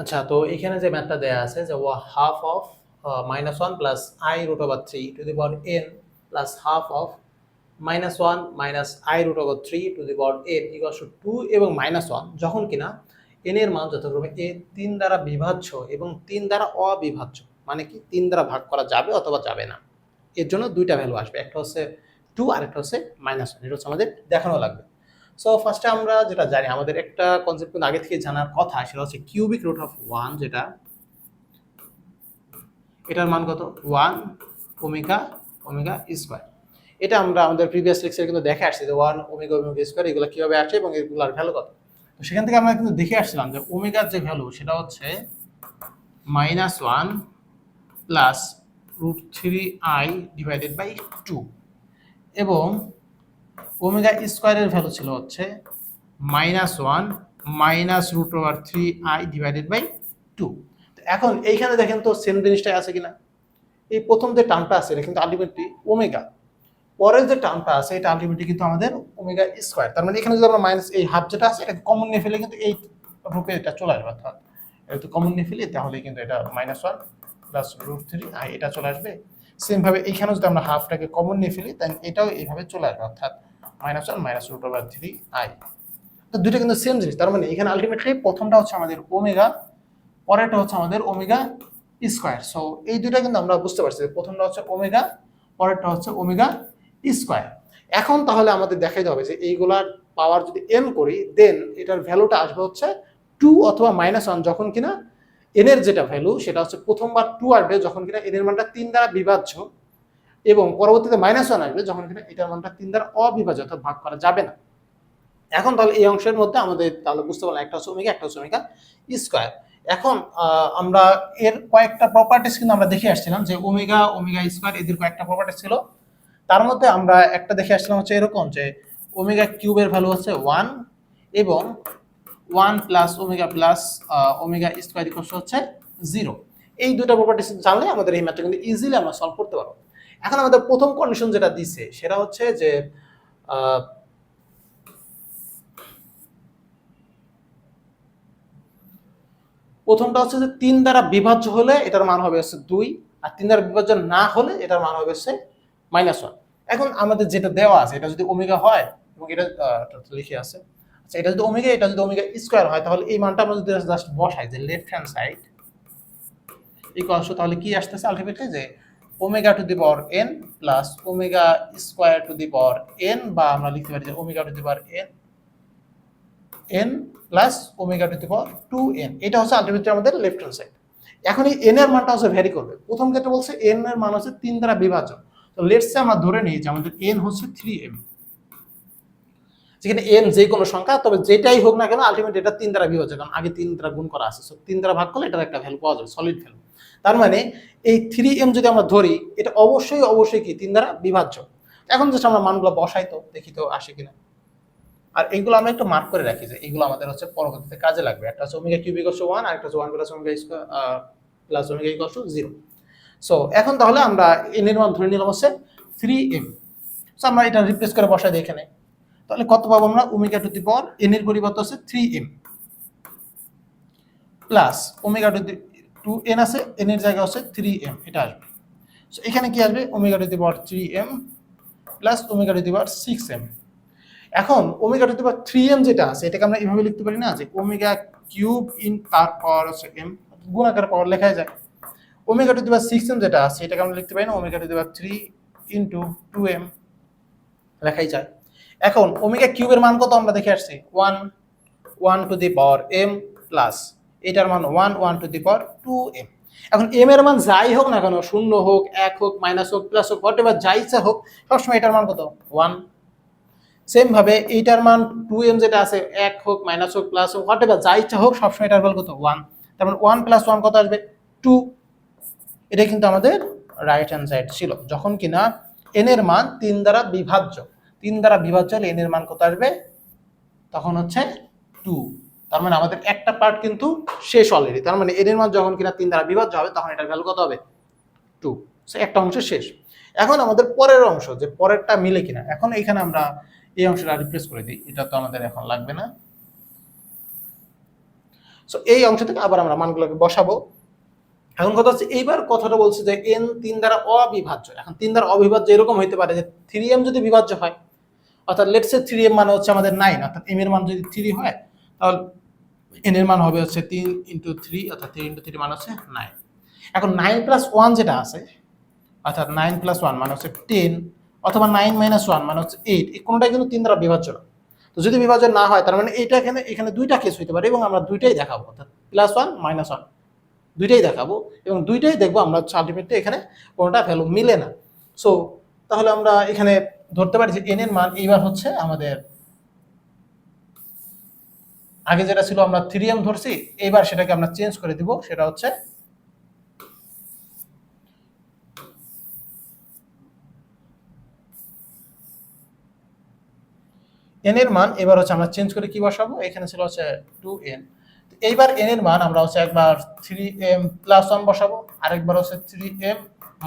আচ্ছা তো এখানে যে ম্যাথটা দেয়া আছে যে ওয়া half of minus one plus I root over three to the power N plus half of minus one minus I root over three to the power N equal to two এবং মাইনাস ওয়ান যখন কিনা N এর মান যথাক্রমে এ তিন দ্বারা বিভাজ্য এবং তিন দ্বারা অবিভাজ্য মানে কি তিন দ্বারা ভাগ করা যাবে অথবা যাবে না। এর জন্য দুইটা ভ্যালু আসবে, একটা হচ্ছে টু আর একটা হচ্ছে মাইনাস ওয়ান এটা হচ্ছে আমাদের দেখানো লাগবে। সো ফার্স্টে আমরা যেটা জানি, আমাদের একটা কনসেপ্ট কিন্তু আগে থেকে জানার কথা সেটা হচ্ছে কিউবিক রুট অফ ওয়ান যেটা, এটার মান কত? ওয়ান ওমেগা ওমেগা স্কোয়ার এটা আমরা আমাদের প্রিভিয়াস লেকচারে কিন্তু দেখে আসছি যে ওয়ান ওমেগা ওমেগা স্কোয়ার এগুলো কীভাবে আসে এবং এগুলোর ভ্যালু কত? তো সেখান থেকে আমরা কিন্তু দেখে আসছিলাম যে ওমেগার যে ভ্যালু সেটা হচ্ছে minus one plus root three I divided by two এবং ওমেগা স্কোয়ারের ভ্যালু ছিল হচ্ছে minus one minus root over three I divided by two তো এখন এইখানে দেখেন তো সেম জিনিসটাই আছে কিনা? এই প্রথম যে টার্মটা আছে, এটা কিন্তু আলটিমেটলি ওমেগা। পরের যে টার্মটা আছে, এটা আলটিমেটলি কিন্তু আমাদের ওমেগা স্কোয়ার। তার মানে এখানে যদি আমরা মাইনাস এই হাফ যেটা আছে এটা কমন নিয়ে ফেলে কিন্তু এই রূপে এটা চলে আসবে, অর্থাৎ এটা তো কমন নিয়ে ফেলি, তাহলে কিন্তু এটা minus one plus root three I এটা চলে আসবে। সেমভাবে এইখানেও যদি আমরা হাফটাকে কমন নিয়ে ফেলি তাহলে এটাও এইভাবে চলে আসবে, অর্থাৎ minus one minus root over three I তো দুইটা কিন্তু সেম জিনিস। তার মানে এখানে আলটিমেটলি প্রথমটা হচ্ছে আমাদের ওমেগা পরেরটা হচ্ছে আমাদের ওমেগা স্কোয়ার সো এই দুইটা কিন্তু আমরা বুঝতে পারছি প্রথমটা হচ্ছে ওমেগা পরেরটা হচ্ছে ওমেগা স্কোয়ার এখন তাহলে আমাদের দেখাইতে হবে যে এইগুলার পাওয়ার যদি এন করি দেন এটার ভ্যালুটা আসবে হচ্ছে টু অথবা মাইনাস ওয়ান যখন কিনা এনের যেটা ভ্যালু সেটা হচ্ছে প্রথমবার টু আসবে যখন কিনা এনের মানটা তিন দ্বারা বিভাজ্য। এবং পরবর্তীতে মাইনাস ওয়ান আসবে যখন কিনা এটার মানটা তিন দ্বারা অবিভাজ্য অর্থাৎ ভাগ করা যাবে না। এখন তাহলে এই অংশের মধ্যে আমাদের তাহলে বুঝতে পারলাম একটা ওমেগা একটা ওমেগা স্কোয়ার এখন আমরা এর কয়েকটা প্রপার্টিস কিন্তু আমরা দেখে আসছিলাম যে ওমেগা ওমেগা স্কোয়ার এদের কয়েকটা প্রপার্টিস ছিল। তার মধ্যে আমরা একটা দেখে আসছিলাম হচ্ছে এরকম যে ওমেগা কিউবের ভ্যালু হচ্ছে ওয়ান এবং one plus omega plus omega square equals হচ্ছে জিরো এই দুটো প্রপার্টিস জানলে আমাদের এই ম্যাথটা কিন্তু ইজিলি আমরা সলভ করতে পারব। এখন আমাদের প্রথম কন্ডিশন যেটা দিছে, সেটা হচ্ছে যে প্রথমটা হচ্ছে যে তিন দ্বারা বিভাজ্য হলে এটার মান হবে হচ্ছে দুই, আর তিন দ্বারা বিভাজ্য না হলে এটার মান হবে হচ্ছে মাইনাস ওয়ান এখন আমাদের যেটা দেওয়া আছে, এটা যদি ওমেগা হয়, এবং এটা লিখে আছে আচ্ছা এটা যদি ওমেগা এটা যদি ওমেগা স্কোয়ার হয়, তাহলে এই মানটা আমরা যদি জাস্ট বসাই, যে লেফট হ্যান্ড সাইড ইকুয়ালস তাহলে কি আসতেছে আলটিমেটলি যে omega to the power N plus omega square to the power N বা আমরা লিখতে পারি যে omega to the power N N plus omega to the power two N এটা হচ্ছে আলটিমেটলি আমাদের লেফট হ্যান্ড সাইড এখন এই এন এর মানটা হচ্ছে ভ্যারি করবে। প্রথম ক্ষেত্রে বলছে এন এর মান হচ্ছে তিন দ্বারা বিভাজ্য। তো লেটসে আমরা ধরে নিই যে আমাদের এন হচ্ছে থ্রি এম যেখানে এন যে কোনো সংখ্যা তবে যেটাই হোক না কেন আলটিমেট এটা তিন দ্বারা বিভাজ্য। কারণ আগে তিন দ্বারা গুণ করা আছে। So, তিন দ্বারা ভাগ করলে এটার একটা ভ্যালু পাওয়া যাবে সলিড ভ্যালু তার মানে এই থ্রি এম যদি আমরা ধরি, এটা অবশ্যই অবশ্যই কি? তিন দ্বারা বিভাজ্য। এখন জাস্ট আমরা মানগুলো বসাই তো, দেখি তো আসে কিনা। আর এইগুলো আমরা একটু মার্ক করে রাখি যে এগুলো আমাদের হচ্ছে পরবর্তীতে কাজে লাগবে। একটা হচ্ছে ওমেগা কিউবিক হচ্ছে ওয়ান আর একটা হচ্ছে one plus omega square plus omega to zero so এখন তাহলে আমরা এন এর মান ধরে নিলাম হচ্ছে থ্রি এম সো আমরা এটা রিপ্লেস করে বসাই দিই এখানে। তাহলে কত পাবো আমরা? Omega to the power N এর পরিবর্তে হচ্ছে three M plus omega to the two N আছে এন এর জায়গা হচ্ছে থ্রি এম এটা আসবে। সো এখানে কি আসবে? Omega to the power three M plus omega to the power six M এখন omega to the power three M যেটা আছে, এটাকে আমরা এভাবে লিখতে পারি না যে ওমেগা কিউব ইন তার পাওয়ার হচ্ছে এম গুণাকার পাওয়ার লেখা যায়। Omega to the power six M যেটা আছে, এটাকে আমরা লিখতে পারি না omega to the power three into two M লেখাই যায়। এখন ওমেগা কিউবের মান কত আমরা দেখে আসছি? One one to the power M plus এটার মান one one to the power two M এখন এম এর মান যাই হোক না কেন, শূন্য হোক, এক হোক মাইনাস হোক প্লাস হোক হোয়াট এভার যাই ইচ্ছা হোক, সবসময় এটার মান কত? ওয়ান সেম ভাবে এইটার মান টু এম যেটা আছে, এক হোক মাইনাস হোক প্লাস হোক হোয়াট এভার যা ইচ্ছা হোক, সবসময় এটার মান কত? ওয়ান তার মানে ওয়ান প্লাস ওয়ান কত আসবে? টু এটা কিন্তু আমাদের রাইট হ্যান্ড সাইড ছিল। যখন কিনা এন এর মান তিন দ্বারা বিভাজ্য, তিন দ্বারা বিভাজ্য হলে এন এর মান কত আসবে? তখন হচ্ছে টু তার মানে আমাদের একটা পার্ট কিন্তু শেষ অলরেডি তার মানে এন এর মান যখন কিনা তিন দ্বারা বিভাজ্য হবে, তখন এটার ভ্যালু কত হবে? টু একটা অংশ শেষ। এখন আমাদের পরের অংশ, যে পরেরটা মিলে কিনা। এখন এখানে আমরা এই অংশটা রিপ্লেস করে দিই। এটা তো আমাদের এখন লাগবে না। সো এই অংশ থেকে আবার আমরা মানগুলোকে বসাবো। এখন কথা হচ্ছে, এইবার কথাটা বলছে যে এন তিন দ্বারা অবিভাজ্য। এখন তিন দ্বারা অবিভাজ্য এরকম হইতে পারে যে থ্রি এম যদি বিভাজ্য হয়, অর্থাৎ লেটসে থ্রি এম মানে হচ্ছে আমাদের নাইন অর্থাৎ এম এর মান যদি থ্রি হয়, তাহলে এন এর মান হবে হচ্ছে তিন ইন্টু থ্রি অর্থাৎ থ্রি ইন্টু থ্রি মান হচ্ছে নাইন এখন নাইন প্লাস ওয়ান যেটা আছে, অর্থাৎ নাইন প্লাস ওয়ান মানে হচ্ছে টেন অথবা নাইন মাইনাস ওয়ান মানে হচ্ছে এইট এই কোনোটাই কিন্তু তিন দ্বারা বিভাজ্য না। তো যদি বিভাজন না হয়, তার মানে এইটা এখানে এখানে দুইটা কেস হইতে পারে এবং আমরা দুইটাই দেখাবো, অর্থাৎ প্লাস ওয়ান মাইনাস ওয়ান দুইটাই দেখাবো এবং দুইটাই দেখব, আমরা হচ্ছে আলটিমেটলি এখানে কোনোটা ভ্যালু মিলে না। সো তাহলে আমরা এখানে ধরতে পারি যে এন এর মান এইবার হচ্ছে আমাদের আগে যেটা ছিল আমরা থ্রি এম ধরছি, এইবার সেটাকে আমরা চেঞ্জ করে দিব, সেটা হচ্ছে এন এর মান, এবার হচ্ছে আমরা চেঞ্জ করে কি বসাবো? এখানে ছিল হচ্ছে টু এন এইবার এন এর মান আমরা হচ্ছে একবার থ্রি এম প্লাস ওয়ান বসাবো, আরেকবার হচ্ছে থ্রি এম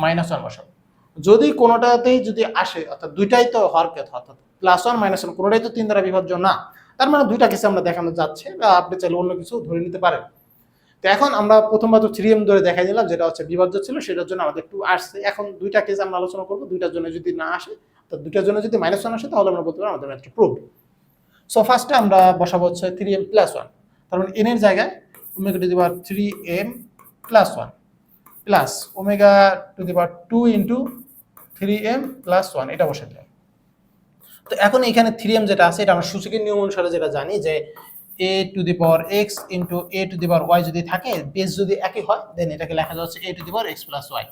মাইনাস ওয়ান বসাবো। যদি কোনোটাতেই যদি আসে, অর্থাৎ দুইটাই তো হওয়ার অর্থাৎ প্লাস ওয়ান মাইনাস ওয়ান কোনোটাই তো তিন দ্বারা বিভাজ্য না। তার মানে দুইটা কিছু আমরা দেখানো যাচ্ছে বা আপনি চাইলে অন্য কিছু ধরে নিতে পারেন। তো এখন আমরা প্রথমবার তো থ্রি এম ধরে দেখাই দিলাম, যেটা হচ্ছে বিভাজ্য ছিল, সেটার জন্য আমাদের টু আসছে। এখন দুইটা কেস আমরা আলোচনা করব, দুইটার জন্য যদি না আসে, তো দুইটার জন্য যদি মাইনাস ওয়ান আসে, তাহলে আমরা বলতে পারি আমাদের ম্যাথটা প্রুভ সো ফার্স্টে আমরা বসাবো হচ্ছে থ্রি এম প্লাস ওয়ান তার মানে এন এর জায়গায় omega to the power three M plus one plus omega to the power two into three M plus one এটা বসে দিলাম। তো এখন এখানে থ্রি এম যেটা আছে, এটা আমরা সূচকের নিয়ম অনুসারে যেটা জানি যে A to the power X into A to the power Y যদি থাকে বেস যদি একই হয় দেন এটাকে লেখা যাচ্ছে A to the power X plus Y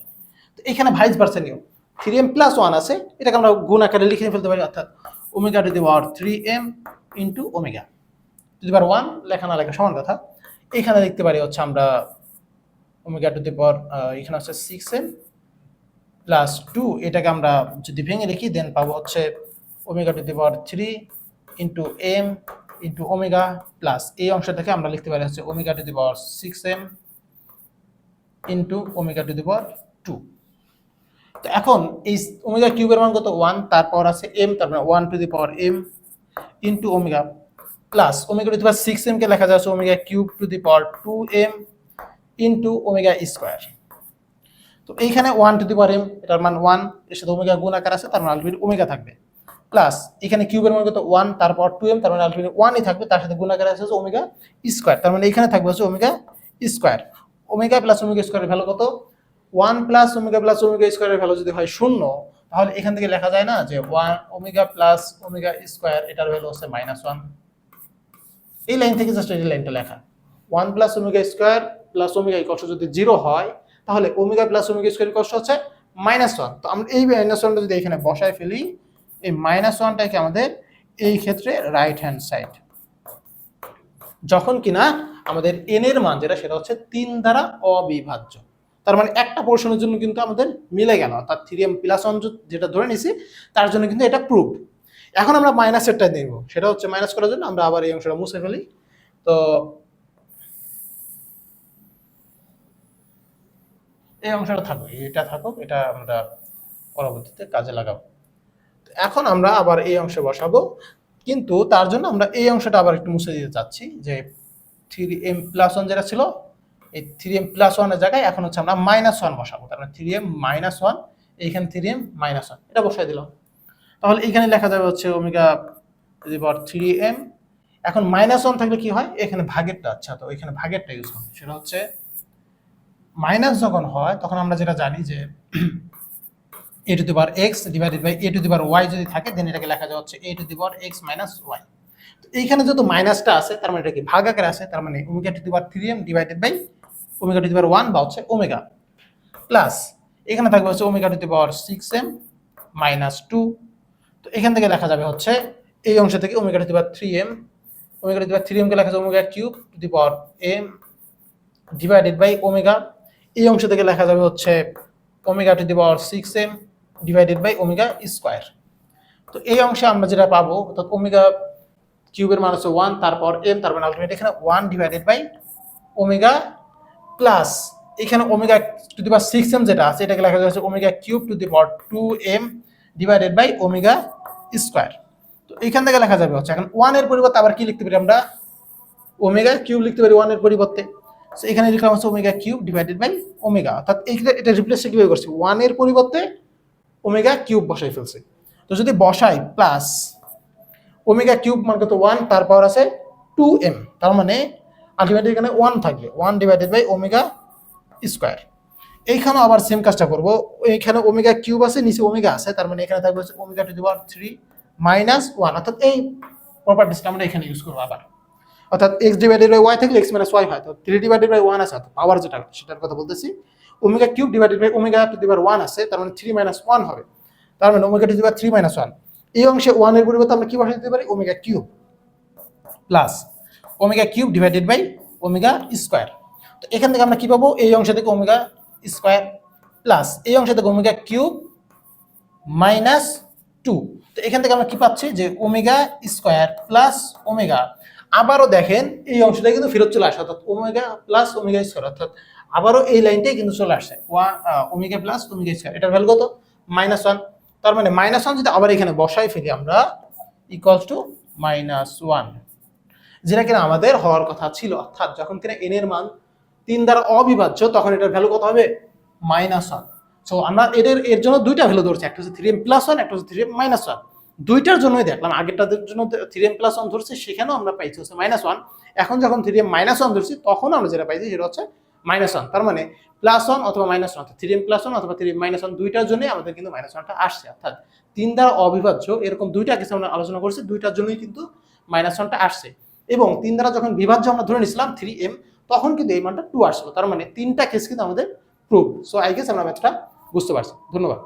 তো এখানে ভাইস ভার্সা নিয়ম। থ্রি এম প্লাস ওয়ান আছে, এটাকে আমরা গুণ আকারে লিখে ফেলতে পারি, অর্থাৎ omega to the power three M into omega to the power one লেখা না লেখা সমান কথা। এখানে দেখতে পারি হচ্ছে আমরা ওমেগা টু দি পাওয়ার এখানে হচ্ছে সিক্স এম প্লাস টু এটাকে আমরা যদি ভেঙে লিখি দেন পাবো হচ্ছে omega to the power three into M into omega plus এই অংশ থেকে আমরা লিখতে পারি হচ্ছে omega to the power six M into omega to the power two তো এখন এই ওমেগা কিউবের মান কত? ওয়ান তারপর আছে এম তারপর one to the power M into omega plus omega to the power six এমকে লেখা যাচ্ছে omega cube to the power two M into omega square তো এইখানে one to the power M এটার মান ওয়ানের সাথে ওমেগা গুণ আকার আছে, তার মানে আলটিমেট ওমেগা থাকবে। প্লাস এখানে কিউবের মান কত? ওয়ান তারপর টু এম তার মানে আলটিমেট ওয়ানই থাকবে, তার সাথে গুণ আকার আছে হচ্ছে ওমেগা স্কোয়ার তার মানে এখানে থাকবে হচ্ছে omega square omega plus omega স্কোয়ারের ভ্যালু কত? One plus omega plus omega স্কোয়ারের ভ্যালু যদি হয় শূন্য, তাহলে এখান থেকে লেখা যায় না যে one omega plus omega square এটার ভ্যালু হচ্ছে মাইনাস ওয়ান এই লাইন থেকে জাস্ট এই লাইনটা লেখা। One plus omega square plus omega কষ্ট যদি জিরো হয়, তাহলে ওমেগা প্লাস ওমেগা স্কোয়ার কষ্ট হচ্ছে মাইনাস ওয়ান তো আমরা এই মাইনাস ওয়ানটা যদি এখানে বসায় ফেলি এই মাইনাস ওয়ানটাকে আমাদের এই ক্ষেত্রে রাইট হ্যান্ড সাইড যখন কিনা আমাদের এন এর মান যেটা, সেটা হচ্ছে তিন দ্বারা অবিভাজ্য। তার মানে একটা পোর্শনের জন্য কিন্তু আমাদের মিলে গেল, অর্থাৎ থ্রি এম প্লাস ওয়ান যেটা ধরে নিছি, তার জন্য কিন্তু এটা প্রুভ এখন আমরা মাইনাসেরটা নিব, সেটা হচ্ছে মাইনাস করার জন্য আমরা আবার এই অংশটা মুছে ফেলি। তো এই অংশটা থাকুক, এটা থাকুক, এটা আমরা পরবর্তীতে কাজে লাগাবো। এখন আমরা আবার এই অংশে বসাবো। কিন্তু তার জন্য আমরা এই অংশটা আবার একটু মুছে দিতে চাচ্ছি যে থ্রি এম প্লাস ওয়ান যেটা ছিল, এই থ্রি এম প্লাস ওয়ানের জায়গায় এখন হচ্ছে আমরা মাইনাস ওয়ান বসাবো। তার মানে থ্রি এম মাইনাস ওয়ান এইখানে থ্রি এম মাইনাস ওয়ান এটা বসাই দিলাম। তাহলে এইখানে লেখা যাবে হচ্ছে ওমেগা থ্রি এম। এখন মাইনাস ওয়ান থাকলে কি হয়? এখানে ভাগেরটা আচ্ছা তো এখানে ভাগেরটা ইউজ হবে সেটা হচ্ছে মাইনাস যখন হয়, তখন আমরা যেটা জানি যে A to the power X divided by A to the power Y যদি থাকে দেন এটাকে লেখা যাবে হচ্ছে A to the power X minus Y তো এইখানে যেহেতু মাইনাসটা আছে তার মানে এটা কি ভাগ আকারে আছে তার মানে omega to the power three M divided by omega to the power one বা হচ্ছে ওমেগা প্লাস এখানে থাকবে হচ্ছে omega to the power six M minus two তো এখান থেকে লেখা যাবে হচ্ছে এই অংশ থেকে omega to the power three M omega to the power three এমকে লেখা যাবে omega cube to the power M divided by omega এই অংশ থেকে লেখা যাবে হচ্ছে omega to the power six M divided by omega square তো এই অংশে আমরা যেটা পাবো, অর্থাৎ ওমেগা কিউবের মান হচ্ছে ওয়ান তারপর এম তারপর আলটিমেট এখানে one divided by omega plus এখানে omega to the power six M যেটা আছে, এটাকে লেখা যাচ্ছে omega cube to the power two M divided by omega square তো এখান থেকে লেখা যাবে হচ্ছে, এখন ওয়ানের পরিবর্তে আবার কি লিখতে পারি আমরা? ওমেগা কিউব লিখতে পারি ওয়ানের পরিবর্তে। সো এখানে লিখলাম হচ্ছে omega cube divided by omega অর্থাৎ এটা রিপ্লেস কীভাবে করছি ওয়ানের পরিবর্তে ওমেগা কিউব বসাই ফেলছি। তো যদি বসাই প্লাস ওমেগা কিউব মান কত? ওয়ান তার পাওয়ার আছে টু এম তার মানে আলটিমেটলি এখানে ওয়ান থাকবে। One divided by omega square এইখানে আবার সেম কাজটা করব। এইখানে ওমেগা কিউব আছে, নিচে ওমেগা আছে, তার মানে এখানে থাকবে omega to the power three minus one অর্থাৎ এই প্রপার্টিসটা আমরা এখানে ইউজ করব আবার। অর্থাৎ এক্স ডিভাইডেড বাই ওয়াই থাকলে এক্স মাইনাস ওয়াই হয়। তো থ্রি ডিভাইডেড বাই ওয়ান আছে। পাওয়ার যেটা, সেটার কথা বলতেছি। Omega cube divided by omega to the power one আছে, তার মানে থ্রি মাইনাস ওয়ান হবে। তার মানে omega to the power three minus one এই অংশে ওয়ানের পরিবর্তে আমরা কি বসাই দিতে পারি? Omega cube plus omega cube divided by omega square তো এখান থেকে আমরা কি পাবো? এই অংশ থেকে ওমেগা স্কোয়ার প্লাস এই অংশ থেকে ওমেগা কিউব মাইনাস টু তো এখান থেকে আমরা কি পাচ্ছি? যে ওমেগা স্কোয়ার প্লাস ওমেগা আবারও দেখেন, এই অংশটা কিন্তু ফেরত চলে আসে, অর্থাৎ ওমেগা প্লাস ওমেগা স্কোয়ার অর্থাৎ আবারও এই লাইনটাই কিন্তু চলে আসছে। ওয়া ওমেগা প্লাস, ওমেগা স্কোয়ার। এটার ভ্যালু কত? মাইনাস ওয়ান তার মানে মাইনাস ওয়ান যদি আবার এখানে বসাই ফেলি আমরা ইকুয়ালস টু মাইনাস ওয়ান যেটা কিনা আমাদের হওয়ার কথা ছিল। অর্থাৎ যখন কিনা এন এর মান তিন দ্বারা অবিভাজ্য, তখন এটার ভ্যালু কত হবে? মাইনাস ওয়ান সো আমরা এদের, এর জন্য দুইটা ভ্যালু ধরছি। একটা হচ্ছে থ্রি এম প্লাস ওয়ান একটা হচ্ছে থ্রি এম মাইনাস ওয়ান দুইটার জন্যই দেখলাম, আগেরটাদের জন্য থ্রি এম প্লাস ওয়ান ধরছি, সেখানেও আমরা পাইছি হচ্ছে মাইনাস ওয়ান এখন যখন থ্রি এম মাইনাস ওয়ান ধরছি, তখন আমরা যেটা পাইছি, সেটা হচ্ছে মাইনাস ওয়ান তার মানে প্লাস ওয়ান অথবা minus one three M plus one অথবা থ্রি মাইনাস ওয়ান দুইটার জন্যই আমাদের কিন্তু মাইনাস ওয়ানটা আসছে, অর্থাৎ তিন দ্বারা অবিভাজ্য, এরকম দুইটা কিছু আমরা আলোচনা করছি, দুইটার জন্যই কিন্তু মাইনাস ওয়ানটা আসছে। এবং তিন দ্বারা যখন বিভাজ্য আমরা ধরে নিয়েছিলাম থ্রি এম তখন কিন্তু এই মানটা টু আসলো, তার মানে তিনটা কেস কিন্তু আমাদের প্রুভ সো আই গেস আমরা ম্যাথটা বুঝতে পারছি। ধন্যবাদ।